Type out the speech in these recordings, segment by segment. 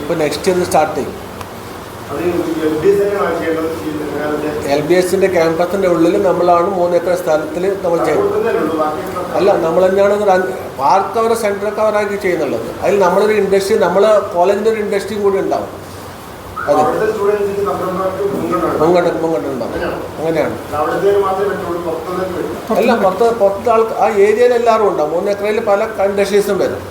ഇപ്പോൾ next year start ചെയ്യും. L B എസിന്റെ ക്യാമ്പസിന്റെ ഉള്ളിൽ നമ്മളാണ് മൂന്ന് ഏക്കർ സ്ഥലത്തിൽ നമ്മൾ ചെയ്യുന്നത്. അല്ല നമ്മൾ തന്നെയാണ് പാർക്ക് കവർ സെന്റർ കവറാക്കി ചെയ്യുന്നുള്ളത്. അതിൽ നമ്മളൊരു ഇൻഡസ്ട്രി നമ്മളെ കോളേജിന്റെ ഒരു ഇൻഡസ്ട്രിയും കൂടി ഉണ്ടാവും. അതെ. മുങ്ങട്ട് സ്റ്റുഡൻസിന് സംരംഭമായിട്ട് മുൻഗണന മുങ്ങോട്ട് മുങ്ങോട്ട് ഉണ്ടാവും. അങ്ങനെയാണ്? അല്ല പുറത്ത് പുറത്ത് ആൾ ആ ഏരിയയിൽ എല്ലാവരും ഉണ്ടാവും. മൂന്ന് ഏക്കറയിൽ പല ഇൻഡസ്ട്രീസും വരും.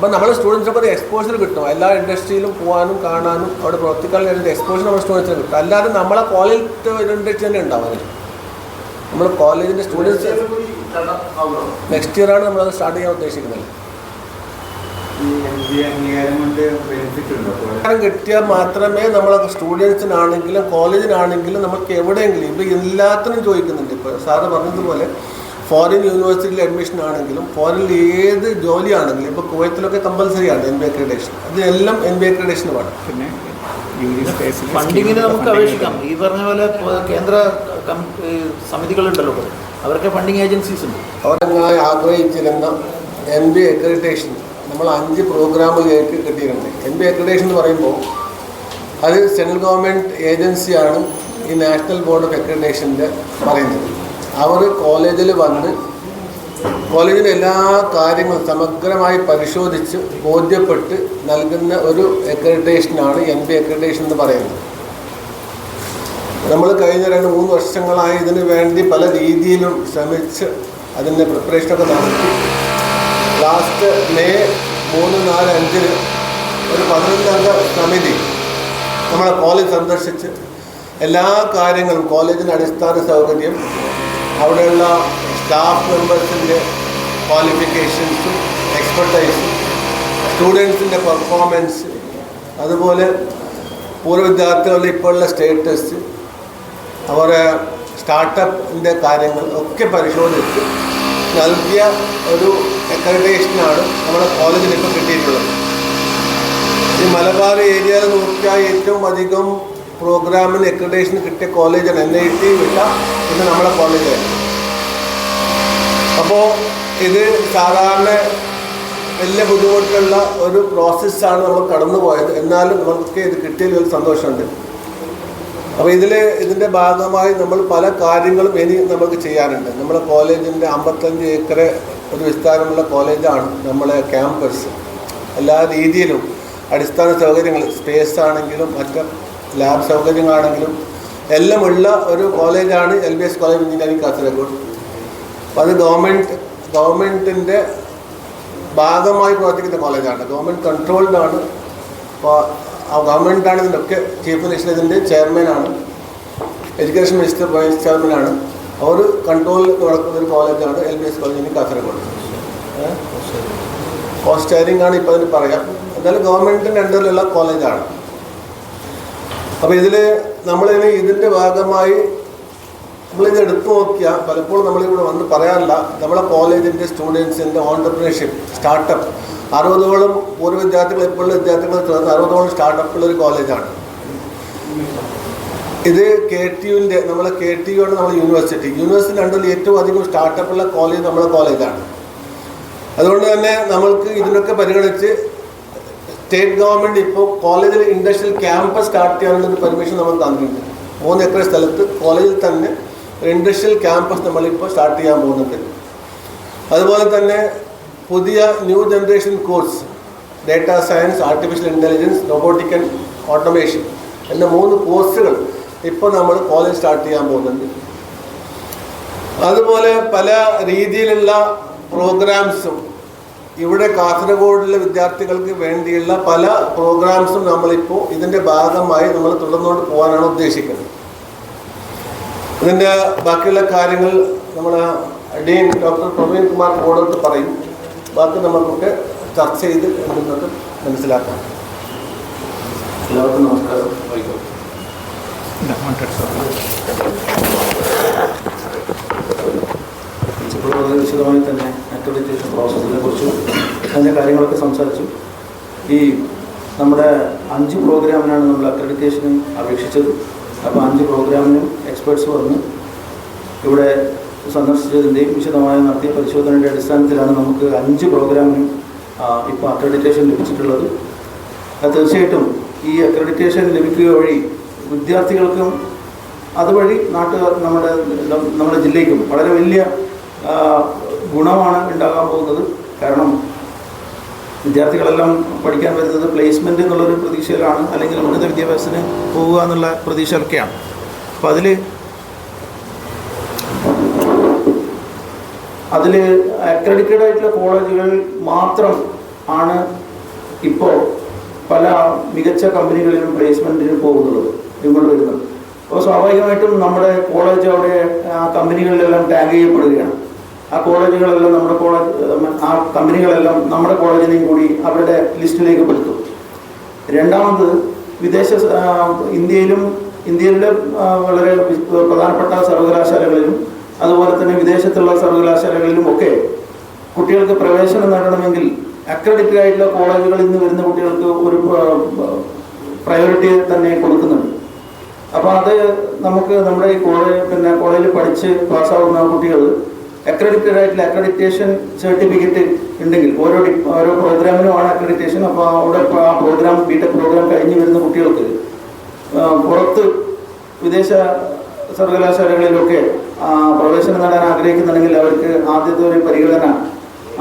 അപ്പം നമ്മൾ സ്റ്റുഡൻസിനൊക്കെ ഒരു എക്സ്പോഷർ കിട്ടും. എല്ലാ ഇൻഡസ്ട്രിയിലും പോകാനും കാണാനും അവിടെ പ്രവർത്തിക്കാനും ഒരു എക്സ്പോഷർ നമ്മുടെ സ്റ്റുഡൻസിന് കിട്ടും. അല്ലാതെ നമ്മളെ കോളേജിലത്തെ ഒരു ഇൻഡസ്ട്രി തന്നെ ഉണ്ടാവും നമ്മൾ കോളേജിന്റെ സ്റ്റുഡൻസ് നെക്സ്റ്റ് ഇയറാണ് നമ്മളത് സ്റ്റാർട്ട് ചെയ്യാൻ ഉദ്ദേശിക്കുന്നത്. അംഗീകാരം കിട്ടിയാൽ മാത്രമേ നമ്മൾ സ്റ്റുഡൻസിനാണെങ്കിലും കോളേജിനാണെങ്കിലും നമുക്ക് എവിടെയെങ്കിലും ഇപ്പോൾ എല്ലാത്തിനും ചോദിക്കുന്നുണ്ട്. ഇപ്പോൾ സാറ് പറഞ്ഞതുപോലെ ഫോറിൻ യൂണിവേഴ്സിറ്റിയിൽ അഡ്മിഷൻ ആണെങ്കിലും ഫോറിനിൽ ഏത് ജോലിയാണെങ്കിലും ഇപ്പോൾ കുവൈത്തിലൊക്കെ കമ്പൽസറി ആണ് എൻ ബി അക്രഡേഷൻ അതിനെല്ലാം എൻ ബി അക്രഡേഷൻ വേണം പിന്നെ ഫണ്ടിങ്ങിന് നമുക്ക് അപേക്ഷിക്കാം. ഈ പറഞ്ഞ പോലെ കേന്ദ്ര സമിതികളുണ്ടല്ലോ. അവർക്ക് അവരൊക്കെ ഫണ്ടിങ് ഏജൻസീസ് ഉണ്ട്. അവരങ്ങനെ ആഗ്രഹിച്ചിരുന്ന എൻ ബി അക്രഡിറ്റേഷൻ നമ്മൾ അഞ്ച് പ്രോഗ്രാമുകൾക്ക് കിട്ടിയിട്ടുണ്ട്. എൻ ബി അക്രഡിറ്റേഷൻ എന്ന് പറയുമ്പോൾ അത് സെൻട്രൽ ഗവൺമെന്റ് ഏജൻസിയാണ് ഈ നാഷണൽ ബോർഡ് ഓഫ് അക്രഡിറ്റേഷന്റെ പറയുന്നത്. അവർ കോളേജിൽ വന്ന് കോളേജിലെ എല്ലാ കാര്യങ്ങളും സമഗ്രമായി പരിശോധിച്ച് ബോധ്യപ്പെട്ട് നൽകുന്ന ഒരു അക്രഡിറ്റേഷനാണ് എൻ ബി അക്രഡിറ്റേഷൻ എന്ന് പറയുന്നത്. നമ്മൾ കഴിഞ്ഞ രണ്ട് മൂന്ന് വർഷങ്ങളായി ഇതിന് വേണ്ടി പല രീതിയിലും ശ്രമിച്ച് അതിന്റെ പ്രിപ്പറേഷനൊക്കെ നടത്തി. ലാസ്റ്റ് മെയ് മൂന്ന് നാല് അഞ്ചിന് ഒരു പതിനൊന്നംഗ സമിതി നമ്മളെ കോളേജ് സന്ദർശിച്ച് എല്ലാ കാര്യങ്ങളും കോളേജിന്റെ അടിസ്ഥാന സൗകര്യം അവിടെയുള്ള സ്റ്റാഫ് മെമ്പേഴ്സിന്റെ ക്വാളിഫിക്കേഷൻസും എക്സ്പെർട്ടൈസും സ്റ്റുഡൻസിന്റെ പെർഫോമൻസ് അതുപോലെ പൂർവ വിദ്യാർത്ഥികളുടെ ഇപ്പോഴുള്ള സ്റ്റേറ്റസ് അവരെ സ്റ്റാർട്ടപ്പിന്റെ കാര്യങ്ങൾ ഒക്കെ പരിശോധിച്ച് നൽകിയ ഒരു അക്രഡിറ്റേഷനാണ് നമ്മുടെ കോളേജിൽ ഇപ്പോൾ കിട്ടിയിട്ടുള്ളത്. ഈ മലബാർ ഏരിയയിൽ നോക്കിയാൽ ഏറ്റവും അധികം പ്രോഗ്രാമിന് അക്രഡിറ്റേഷൻ കിട്ടിയ കോളേജാണ് എൻ ഐ ടി വിട്ട ഇന്ന് നമ്മുടെ കോളേജാണ് അപ്പോൾ ഇത് സാധാരണ വലിയ ബുദ്ധിമുട്ടുള്ള ഒരു പ്രോസസ്സാണ് നമ്മൾ കടന്നു പോയത് എന്നാലും നമുക്ക് ഇത് കിട്ടിയതിൽ ഒരു സന്തോഷമുണ്ട്. അപ്പോൾ ഇതിൽ ഇതിന്റെ ഭാഗമായി നമ്മൾ പല കാര്യങ്ങളും ഇനി നമുക്ക് ചെയ്യാനുണ്ട്. നമ്മുടെ കോളേജിന്റെ അമ്പത്തഞ്ച് ഏക്കർ ഒരു വിസ്താരമുള്ള കോളേജാണ് നമ്മളെ ക്യാമ്പസ്. എല്ലാ രീതിയിലും അടിസ്ഥാന സൗകര്യങ്ങൾ സ്പേസ് ആണെങ്കിലും മറ്റ് ലാബ് സൗകര്യങ്ങളാണെങ്കിലും എല്ലാം ഉള്ള ഒരു കോളേജാണ് L B S college engineering Kasaragod അപ്പോൾ അത് ഗവൺമെന്റ് ഗവൺമെന്റിന്റെ ഭാഗമായി പ്രവർത്തിക്കുന്ന കോളേജാണ്. ഗവൺമെന്റ് കൺട്രോൾഡാണ്. അപ്പോൾ ആ ഗവൺമെന്റാണ് ഇതിന്റെയൊക്കെ ചീഫ് മിനിസ്റ്റർ ഇതിന്റെ ചെയർമാനാണ്. എഡ്യൂക്കേഷൻ മിനിസ്റ്റർ വൈസ് ചെയർമാനാണ്. അവർ കൺട്രോളിൽ നടക്കുന്ന ഒരു കോളേജാണ് എൽ ബി എസ് കോളേജിന് കാസർഗോഡ് കോസ്റ്റ് ഷെയറിംഗ് ആണ് ഇപ്പോൾ അതിന് പറയാം. എന്നാലും ഗവൺമെന്റിന്റെ അണ്ടറിലുള്ള കോളേജാണ്. അപ്പോൾ ഇതിൽ നമ്മളിനി ഇതിന്റെ ഭാഗമായി നമ്മളിത് എടുത്തു നോക്കിയാൽ പലപ്പോഴും നമ്മളിവിടെ വന്ന് പറയാറില്ല. നമ്മളെ കോളേജിന്റെ സ്റ്റുഡൻസിന്റെ ഓണ്ടർപ്രണർഷിപ്പ് സ്റ്റാർട്ടപ്പ്. അറുപതോളം പൂർവ വിദ്യാർത്ഥികൾ ഇപ്പോഴുള്ള വിദ്യാർത്ഥികൾ ചേർന്ന് അറുപതോളം സ്റ്റാർട്ടപ്പുള്ള ഒരു കോളേജാണ്. ഇത് കെ ടി നമ്മളെ കെ ടി യു ആണ് നമ്മുടെ യൂണിവേഴ്സിറ്റി. യൂണിവേഴ്സിറ്റി രണ്ടിൽ ഏറ്റവും അധികം സ്റ്റാർട്ടപ്പുള്ള കോളേജ് നമ്മുടെ കോളേജാണ്. അതുകൊണ്ട് തന്നെ നമ്മൾക്ക് ഇതിനൊക്കെ പരിഗണിച്ച് സ്റ്റേറ്റ് ഗവൺമെന്റ് ഇപ്പോൾ കോളേജിൽ ഇൻഡസ്ട്രിയൽ ക്യാമ്പസ് സ്റ്റാർട്ട് ചെയ്യാനുള്ള പെർമിഷൻ നമ്മൾ തന്നിട്ടുണ്ട്. മൂന്ന് ഏക്കർ സ്ഥലത്ത് കോളേജിൽ തന്നെ ഒരു ഇൻഡസ്ട്രിയൽ ക്യാമ്പസ് നമ്മളിപ്പോൾ സ്റ്റാർട്ട് ചെയ്യാൻ പോകുന്നുണ്ട്. അതുപോലെ തന്നെ പുതിയ new generation course data science artificial intelligence robotic and automation എന്ന മൂന്ന് കോഴ്സുകൾ ഇപ്പോൾ നമ്മൾ കോളേജ് സ്റ്റാർട്ട് ചെയ്യാൻ പോകുന്നുണ്ട്. അതുപോലെ പല രീതിയിലുള്ള പ്രോഗ്രാംസും ഇവിടെ കാസർഗോഡിലെ വിദ്യാർത്ഥികൾക്ക് വേണ്ടിയുള്ള പല പ്രോഗ്രാംസും നമ്മളിപ്പോൾ ഇതിന്റെ ഭാഗമായി നമ്മൾ തുടർന്നുകൊണ്ട് പോകാനാണ് ഉദ്ദേശിക്കുന്നത്. ഇതിന്റെ ബാക്കിയുള്ള കാര്യങ്ങൾ നമ്മൾ ഡീൻ ഡോക്ടർ പ്രവീൺ കുമാർ കോടത്ത് പറയും. ബാക്കി നമുക്കൊക്കെ ചർച്ച ചെയ്ത് മുന്നോട്ട് മനസ്സിലാക്കാം. എല്ലാവർക്കും നമസ്കാരം. വിശദമായി തന്നെ അക്രഡിറ്റേഷൻ പ്രോസസ്സിനെ കുറിച്ചും അതിന്റെ കാര്യങ്ങളൊക്കെ സംസാരിച്ചു. ഈ നമ്മുടെ അഞ്ച് പ്രോഗ്രാമിനാണ് നമ്മൾ അക്രഡിറ്റേഷന് അപേക്ഷിച്ചത്. അപ്പോൾ അഞ്ച് പ്രോഗ്രാമിനും എക്സ്പേർട്സ് വന്ന്. ഇവിടെ സന്ദർശിച്ചതിന്റെയും വിശദമായ നടത്തിയ പരിശോധനയുടെ അടിസ്ഥാനത്തിലാണ് നമുക്ക് അഞ്ച് പ്രോഗ്രാമിനും ഇപ്പോൾ അക്രഡിറ്റേഷൻ ലഭിച്ചിട്ടുള്ളത്. തീർച്ചയായിട്ടും ഈ അക്രഡിറ്റേഷൻ ലഭിക്കുക വഴി വിദ്യാർത്ഥികൾക്കും അതുവഴി നാട്ടുകാർ നമ്മുടെ നമ്മുടെ ജില്ലയ്ക്കും വളരെ വലിയ ഗുണമാണ് ഉണ്ടാകാൻ പോകുന്നത്. കാരണം വിദ്യാർത്ഥികളെല്ലാം പഠിക്കാൻ വരുന്നത് പ്ലേസ്മെന്റ് എന്നുള്ളൊരു പ്രതീക്ഷയിലാണ്. അല്ലെങ്കിൽ ഉന്നത വിദ്യാഭ്യാസത്തിന് പോവുക എന്നുള്ള പ്രതീക്ഷയിലൊക്കെയാണ് അപ്പം അതിൽ അതിൽ അക്രഡിറ്റഡ് ആയിട്ടുള്ള കോളേജുകൾ മാത്രം ആണ് ഇപ്പോൾ പല മികച്ച കമ്പനികളിലും പ്ലേസ്മെന്റിന് പോകുന്നത് ഇങ്ങോട്ട് വരുന്നത്. അപ്പോൾ സ്വാഭാവികമായിട്ടും നമ്മുടെ കോളേജ് അവിടെ ആ കമ്പനികളിലെല്ലാം ടാഗ് ചെയ്യപ്പെടുകയാണ്. ആ കോളേജുകളെല്ലാം നമ്മുടെ കോളേജ് ആ കമ്പനികളെല്ലാം നമ്മുടെ കോളേജിനെയും കൂടി അവരുടെ ലിസ്റ്റിലേക്ക് പെടുത്തും രണ്ടാമത് വിദേശ ഇന്ത്യയിലും ഇന്ത്യയിലെ വളരെ പ്രധാനപ്പെട്ട സർവകലാശാലകളിലും അതുപോലെ തന്നെ വിദേശത്തുള്ള സർവകലാശാലകളിലും ഒക്കെ കുട്ടികൾക്ക് പ്രവേശനം നേടണമെങ്കിൽ അക്രഡിറ്റഡ് ആയിട്ടുള്ള കോളേജുകളിൽ നിന്ന് വരുന്ന കുട്ടികൾക്ക് ഒരു പ്രയോറിറ്റി തന്നെ കൊടുക്കുന്നുണ്ട്. അപ്പോൾ അത് നമുക്ക് നമ്മുടെ ഈ കോളേജ് പിന്നെ കോളേജിൽ പഠിച്ച് പാസ്സാവുന്ന കുട്ടികൾ അക്രഡിറ്റഡ് ആയിട്ടുള്ള അക്രഡിറ്റേഷൻ സർട്ടിഫിക്കറ്റ് ഉണ്ടെങ്കിൽ ഓരോ ഓരോ ഓരോ പ്രോഗ്രാമിനുമാണ് അക്രഡിറ്റേഷൻ അപ്പോൾ അവിടെ ആ പ്രോഗ്രാം ബി ടെക് പ്രോഗ്രാം കഴിഞ്ഞ് വരുന്ന കുട്ടികൾക്ക് പുറത്ത് വിദേശ സർവകലാശാലകളിലൊക്കെ പ്രവേശനം നേടാൻ ആഗ്രഹിക്കുന്നുണ്ടെങ്കിൽ അവർക്ക് ആദ്യത്തെ ഒരു പരിഗണന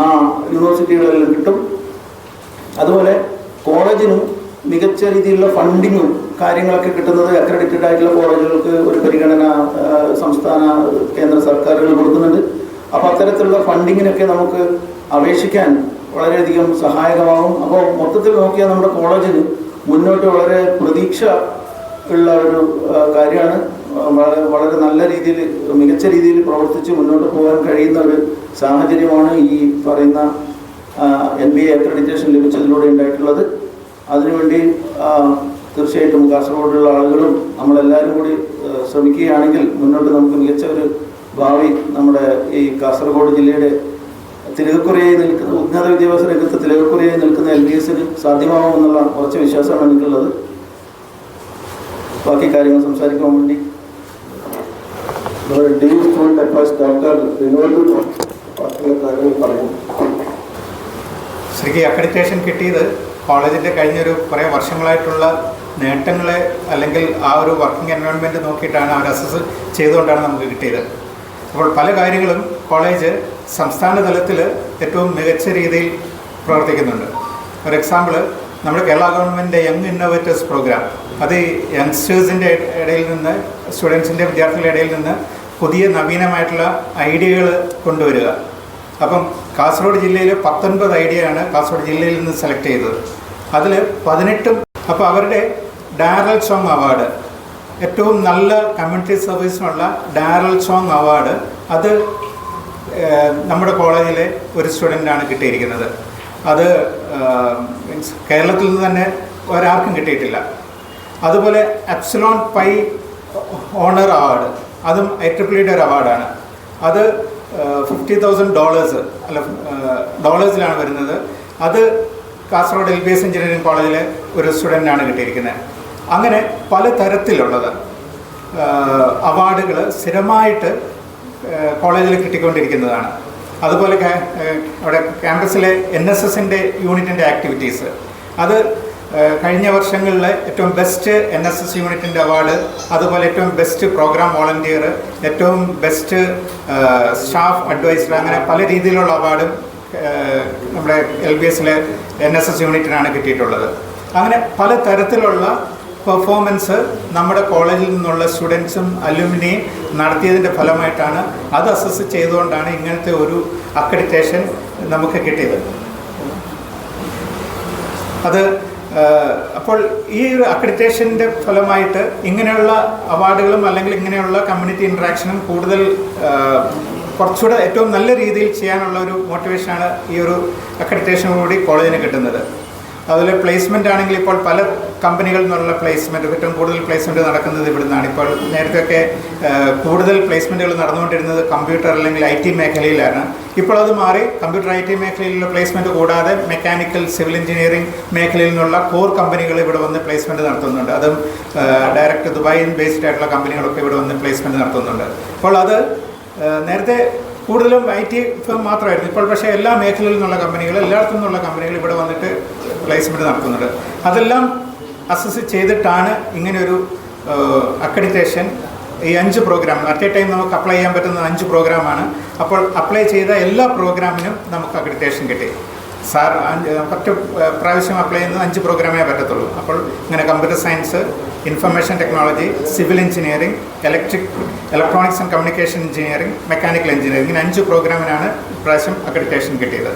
ആ യൂണിവേഴ്സിറ്റികളിൽ കിട്ടും. അതുപോലെ കോളേജിനും മികച്ച രീതിയിലുള്ള ഫണ്ടിങ്ങും കാര്യങ്ങളൊക്കെ കിട്ടുന്നത് അക്രഡിറ്റഡ് ആയിട്ടുള്ള കോളേജുകൾക്ക് ഒരു പരിഗണന സംസ്ഥാന കേന്ദ്ര സർക്കാരുകൾ കൊടുക്കുന്നുണ്ട്. അപ്പോൾ അത്തരത്തിലുള്ള ഫണ്ടിങ്ങിനൊക്കെ നമുക്ക് അപേക്ഷിക്കാൻ വളരെയധികം സഹായകമാകും. അപ്പോൾ മൊത്തത്തിൽ നോക്കിയാൽ നമ്മുടെ കോളേജിന് മുന്നോട്ട് വളരെ പ്രതീക്ഷ ഉള്ള ഒരു കാര്യമാണ്. വളരെ വളരെ നല്ല രീതിയിൽ മികച്ച രീതിയിൽ പ്രവർത്തിച്ച് മുന്നോട്ട് പോകാൻ കഴിയുന്ന ഒരു സാഹചര്യമാണ് ഈ പറയുന്ന എൻ ബി എ അക്രഡിറ്റേഷൻ ലഭിച്ചതിലൂടെ ഉണ്ടായിട്ടുള്ളത്. അതിനുവേണ്ടി തീർച്ചയായിട്ടും കാസർഗോഡുള്ള ആളുകളും നമ്മളെല്ലാവരും കൂടി ശ്രമിക്കുകയാണെങ്കിൽ മുന്നോട്ട് നമുക്ക് മികച്ച ഒരു ഭാവി നമ്മുടെ ഈ കാസർഗോഡ് ജില്ലയുടെ തിലകക്കുറയായി നിൽക്കുന്ന ഉന്നത വിദ്യാഭ്യാസ രംഗത്ത് തിലകക്കുറയായി നിൽക്കുന്ന എൽ ഡി എസിന് സാധ്യമാകുമെന്നുള്ള കുറച്ച് വിശ്വാസമാണ് എനിക്കുള്ളത്. ബാക്കി കാര്യങ്ങൾ സംസാരിക്കാൻ വേണ്ടി ശരിക്കും അക്രഡിറ്റേഷൻ കിട്ടിയത് കോളേജിന്റെ കഴിഞ്ഞൊരു കുറേ വർഷങ്ങളായിട്ടുള്ള നേട്ടങ്ങളെ അല്ലെങ്കിൽ ആ ഒരു വർക്കിംഗ് എൻവയോൺമെന്റ് നോക്കിയിട്ടാണ് അവർ അസസ് ചെയ്തുകൊണ്ടാണ് നമുക്ക് കിട്ടിയത്. അപ്പോൾ പല കാര്യങ്ങളും കോളേജ് സംസ്ഥാന തലത്തിൽ ഏറ്റവും മികച്ച രീതിയിൽ പ്രവർത്തിക്കുന്നുണ്ട്. ഫോർ എക്സാമ്പിൾ നമ്മുടെ Kerala government young innovators programme അത് യങ്സ്റ്റേഴ്സിന്റെ ഇടയിൽ നിന്ന് സ്റ്റുഡൻസിന്റെ വിദ്യാർത്ഥികളുടെ ഇടയിൽ നിന്ന് പുതിയ നവീനമായിട്ടുള്ള ഐഡിയകൾ കൊണ്ടുവരിക. അപ്പം കാസർഗോഡ് ജില്ലയിൽ പത്തൊൻപത് ഐഡിയയാണ് കാസർഗോഡ് ജില്ലയിൽ നിന്ന് സെലക്ട് ചെയ്തത്. അതിൽ പതിനെട്ടും അപ്പോൾ അവരുടെ ഡാരൽ സോങ് അവാർഡ് ഏറ്റവും നല്ല കമ്മ്യൂണിറ്റി സർവീസിനുള്ള ഡാരൽ സോങ് അവാർഡ് അത് നമ്മുടെ കോളേജിലെ ഒരു സ്റ്റുഡന്റാണ് കിട്ടിയിരിക്കുന്നത്. അത് മീൻസ് കേരളത്തിൽ നിന്ന് തന്നെ ഒരാൾക്കും കിട്ടിയിട്ടില്ല. അതുപോലെ അപ്സിലോൺ പൈ ഓണർ അവാർഡ് അതും ഐ ട്രിപ്പിളിയുടെ ഒരു അവാർഡാണ് അത് ഫിഫ്റ്റി തൗസൻഡ് ഡോളേഴ്സ് അല്ല ഡോളേഴ്സിലാണ് വരുന്നത്. അത് Kasaragod L B S engineering കോളേജിലെ ഒരു സ്റ്റുഡന്റാണ് കിട്ടിയിരിക്കുന്നത്. അങ്ങനെ പല തരത്തിലുള്ളത്. അവാർഡുകൾ സ്ഥിരമായിട്ട് കോളേജിൽ കിട്ടിക്കൊണ്ടിരിക്കുന്നതാണ്. അതുപോലെ അവിടെ ക്യാമ്പസിലെ എൻ എസ് എസിന്റെ യൂണിറ്റിന്റെ ആക്ടിവിറ്റീസ്. അത് കഴിഞ്ഞ വർഷങ്ങളിൽ ഏറ്റവും ബെസ്റ്റ് എൻ എസ് എസ് യൂണിറ്റിന്റെ അവാർഡ് അതുപോലെ ഏറ്റവും ബെസ്റ്റ് പ്രോഗ്രാം വോളണ്ടിയർ ഏറ്റവും ബെസ്റ്റ് സ്റ്റാഫ് അഡ്വൈസർ അങ്ങനെ പല രീതിയിലുള്ള അവാർഡും നമ്മുടെ എൽ ബി എസിലെ എൻ എസ് എസ് യൂണിറ്റിനാണ് കിട്ടിയിട്ടുള്ളത്. അങ്ങനെ പല തരത്തിലുള്ള പെർഫോമൻസ് നമ്മുടെ കോളേജിൽ നിന്നുള്ള സ്റ്റുഡൻസും അലുമിനിയും നടത്തിയതിന്റെ ഫലമായിട്ടാണ് അത് അസസ് ചെയ്തുകൊണ്ടാണ് ഇങ്ങനത്തെ ഒരു അക്രഡിറ്റേഷൻ നമുക്ക് കിട്ടിയത്. അത് അപ്പോൾ ഈ ഒരു അക്രഡിറ്റേഷന്റെ ഫലമായിട്ട് ഇങ്ങനെയുള്ള അവാർഡുകളും അല്ലെങ്കിൽ ഇങ്ങനെയുള്ള കമ്മ്യൂണിറ്റി ഇൻട്രാക്ഷനും കൂടുതൽ കുറച്ചുകൂടെ ഏറ്റവും നല്ല രീതിയിൽ ചെയ്യാനുള്ള ഒരു മോട്ടിവേഷനാണ് ഈ ഒരു അക്രഡിറ്റേഷനോടുകൂടി കൂടി കോളേജിന് കിട്ടുന്നത്. അതുപോലെ പ്ലേസ്മെന്റ് ആണെങ്കിൽ ഇപ്പോൾ പല കമ്പനികളിൽ നിന്നുള്ള പ്ലേസ്മെന്റ് ഏറ്റവും കൂടുതൽ പ്ലേസ്മെന്റ് നടക്കുന്നത് ഇവിടുന്നാണ്. ഇപ്പോൾ നേരത്തെയൊക്കെ കൂടുതൽ പ്ലേസ്മെന്റുകൾ നടന്നുകൊണ്ടിരുന്നത് കമ്പ്യൂട്ടർ അല്ലെങ്കിൽ ഐ ടി മേഖലയിലാണ്. ഇപ്പോൾ അത് മാറി കമ്പ്യൂട്ടർ ഐ ടി മേഖലയിലുള്ള പ്ലേസ്മെന്റ് കൂടാതെ മെക്കാനിക്കൽ സിവിൽ എഞ്ചിനീയറിംഗ് മേഖലയിൽ നിന്നുള്ള കോർ കമ്പനികൾ ഇവിടെ വന്ന് പ്ലേസ്മെന്റ് നടത്തുന്നുണ്ട്. അതും ഡയറക്റ്റ് ദുബായിൻ ബേസ്ഡ് ആയിട്ടുള്ള കമ്പനികളൊക്കെ ഇവിടെ വന്ന് പ്ലേസ്മെന്റ് നടത്തുന്നുണ്ട്. അപ്പോൾ അത് നേരത്തെ കൂടുതലും ഐ ടി ഫേം മാത്രമായിരുന്നു. ഇപ്പോൾ പക്ഷേ എല്ലാ മേഖലയിൽ നിന്നുള്ള കമ്പനികൾ എല്ലായിടത്തു നിന്നുള്ള കമ്പനികൾ ഇവിടെ വന്നിട്ട് പ്ലേസ്മെന്റ് നടത്തുന്നുണ്ട്. അതെല്ലാം അസസ് ചെയ്തിട്ടാണ് ഇങ്ങനെയൊരു അക്രഡിറ്റേഷൻ ഈ അഞ്ച് പ്രോഗ്രാം അറ്റ് എ ടൈം നമുക്ക് അപ്ലൈ ചെയ്യാൻ പറ്റുന്ന അഞ്ച് പ്രോഗ്രാമാണ് അപ്പോൾ അപ്ലൈ ചെയ്ത എല്ലാ പ്രോഗ്രാമിനും നമുക്ക് അക്രഡിറ്റേഷൻ കിട്ടി. സാർ ഒറ്റ പ്രാവശ്യം അപ്ലൈ ചെയ്യുന്നത് അഞ്ച് പ്രോഗ്രാമേ പറ്റത്തുള്ളൂ. അപ്പോൾ ഇങ്ങനെ computer science information technology civil engineering electric electronics and communication engineering mechanical engineering ഇങ്ങനെ അഞ്ച് പ്രോഗ്രാമിനാണ് ഇപ്രാവശ്യം അക്രഡിറ്റേഷൻ കിട്ടിയത്.